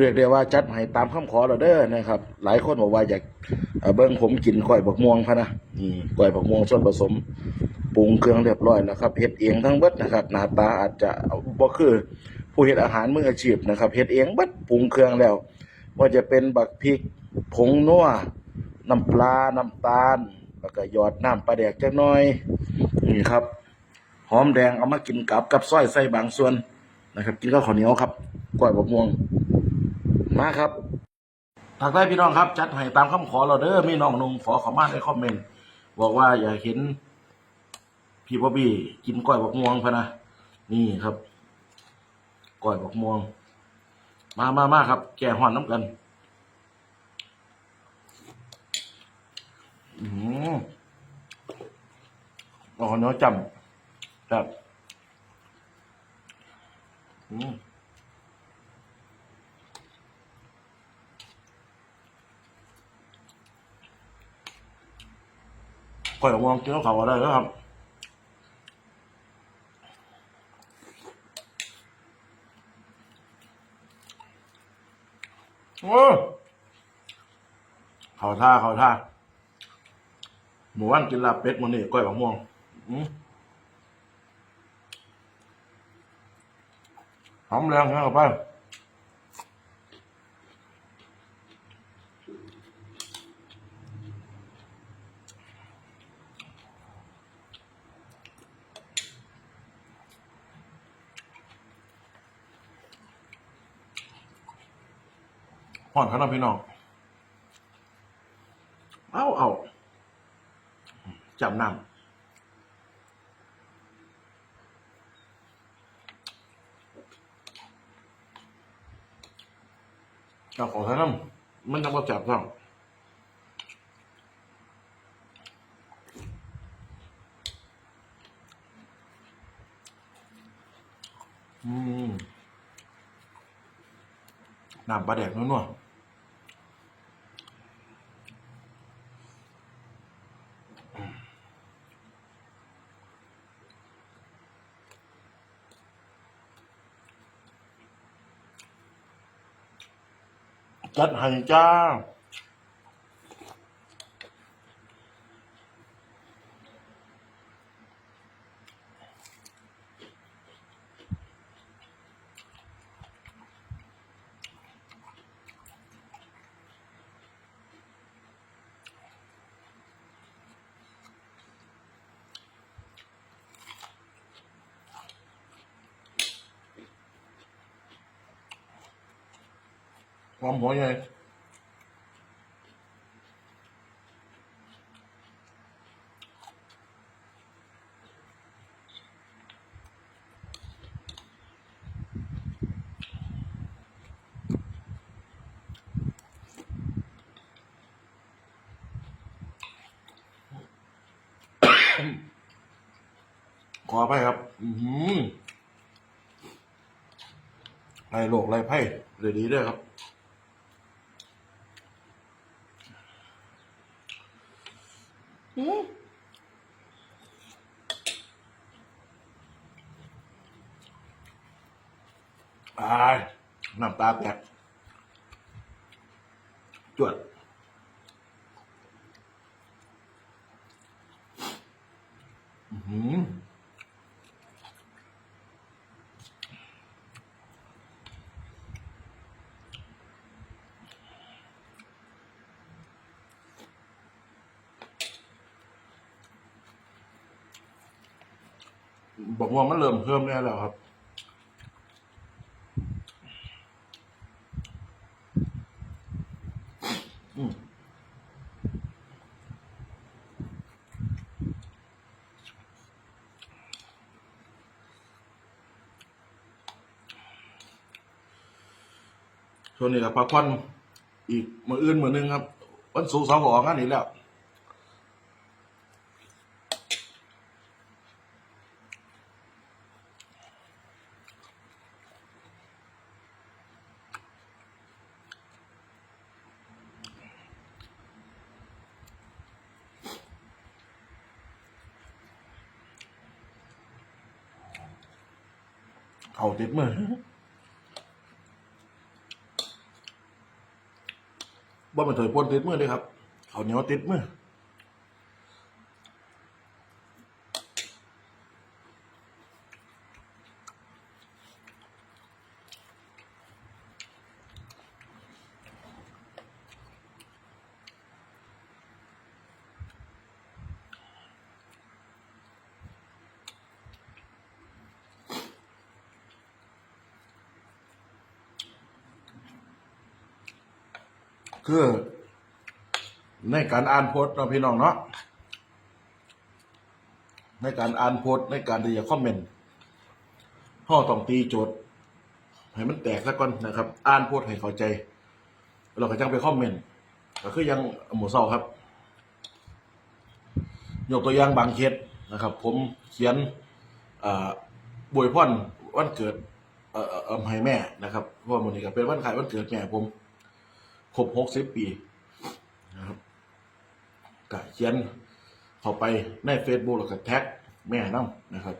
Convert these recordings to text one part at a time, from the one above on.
เรียกได้ว่าจัดให้ตามคำขอเราเด้อนะครับ หลายคนบอกว่าอยากเบิ่งผมกินก้อยบักม่วงพะนะนี่ก้อยบักม่วงส่วนผสมปรุงเครื่องเรียบร้อยแล้วครับเฮ็ดเองทั้งเบิดนะครับ หน้าตาอาจจะบ่คือผู้เฮ็ดอาหารมืออาชีพนะครับเฮ็ดเองเบิดปรุงเครื่องแล้ว ว่าจะเป็นบักพริกผงนัวน้ำปลาน้ำตาล แล้วก็หยอดน้ำปลาแดกจักหน่อยนี่ครับหอมแดงเอามากินกับกับซอยใส่บางส่วนนะครับ กินข้าวเหนียวครับก้อยบักม่วง มาครับทางใต้พี่น้องครับจัดให้ตามคำขอเราเด้อมีน้องนุ่งฝอขอมาในคอมเมนต์บอกว่าอยากเห็น พี่บ๊อบบี้กินก้อยบักม่วงพะนะนี่ครับก้อยบักม่วง มามามาครับ แก่ห่อนน้ำกันอืมอ๋อเนื้อจำครับอืม ก่อยมองกินข้าวเขาอะไรนะครับโอ้เขาท่าเขาท่าหมูวันกินลาบเป็ดมันนี่ก้อยมะม่วงอืมหอมแรงนะเข้าไป ห่อนขนาดพี่น้อง เอาเอาจับน้ำเอาของท่าน้ำมันต้องมาจับท้องอืมน้ำปลาแดกนัวๆ จัดให้จ้า หอมหัวใหญ่ขอไปครับ อือหือไล่โลกไล่ไพ่เลยดีด้วยครับ ตายน้ำตาแตกจวดอื้อ บอกว่ามันเริ่มเพิ่มแน่แล้วครับ อืมช่วงนี้กับพักผ่อนอีกมืออื่นมือนึงครับ วันศุกร์เสาร์ก็ออกงานอีกแล้ว เอาเต็มเลยบ่มันถอยพ้นเต็มเลยครับ เขาเหนียวต็ดมือ คือ ในการอ่านโพสต์เนาะพี่น้องเนาะในการอ่านโพสต์ในการที่จะคอมเมนต์ห่อต้องตีโจทย์ให้มันแตกซะก่อนนะครับ อ่านโพสต์ให้เข้าใจ เราก็จังไปคอมเมนต์ก็คือยังหมูเศร้าครับ ยกตัวอย่างบางเคสนะครับ ผมเขียนบวยพ่อนวันเกิดเอ่อเอ่อเอ่อให้แม่นะครับเพราะว่ามันนี้ก็เป็นวันขายวันเกิดแม่ผม ครบหกสิบปีนะครับก็เขียนเข้าไปในเฟซบุ๊กแล้วก็แท็กแม่น้ำนะครับ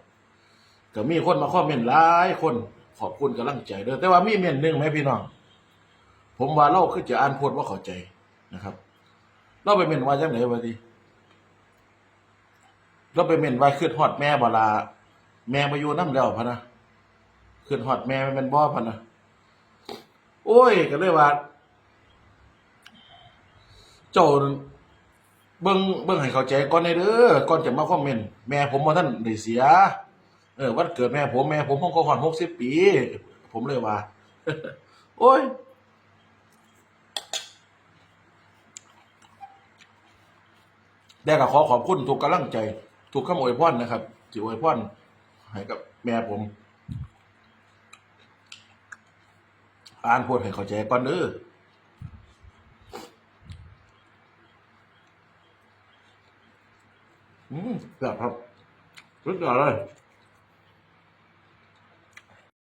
ก็มีคนมาคอมเมนต์หลายคนขอบคุณกำลังใจเด้อแต่ว่ามีเมนหนึ่งไหมพี่น้อง ผมว่าเราคือจะอ่านโพดว่าเข้าใจนะครับ เราไปเมนว่าจังไหนวะทีเราไปเมนว่าขึ้นฮอดแม่บลา แม่มาอยู่น้ำแล้วพะนะขึ้นฮอดแม่มันเป็นบ่พะนะโอ้ยก็เลยว่า เจ้าเบิ่งเบิ่งให้เข้าใจก่อนในเด้อก่อนจะมาคอมเมนต์แม่ผมบ่ทันได้เสีย เออวันเกิดแม่ผมแม่ผมเพิ่งก็ฮอด60ปี ผมเลยว่า โอ้ยแต่ก็ขอขอบคุณทุกกำลังใจ ทุกคำอวยพรนะครับที่อวยพรให้กับแม่ผม อ่านพูดให้เข้าใจก่อนเด้อ อืมแบบครับสุดยอดเลย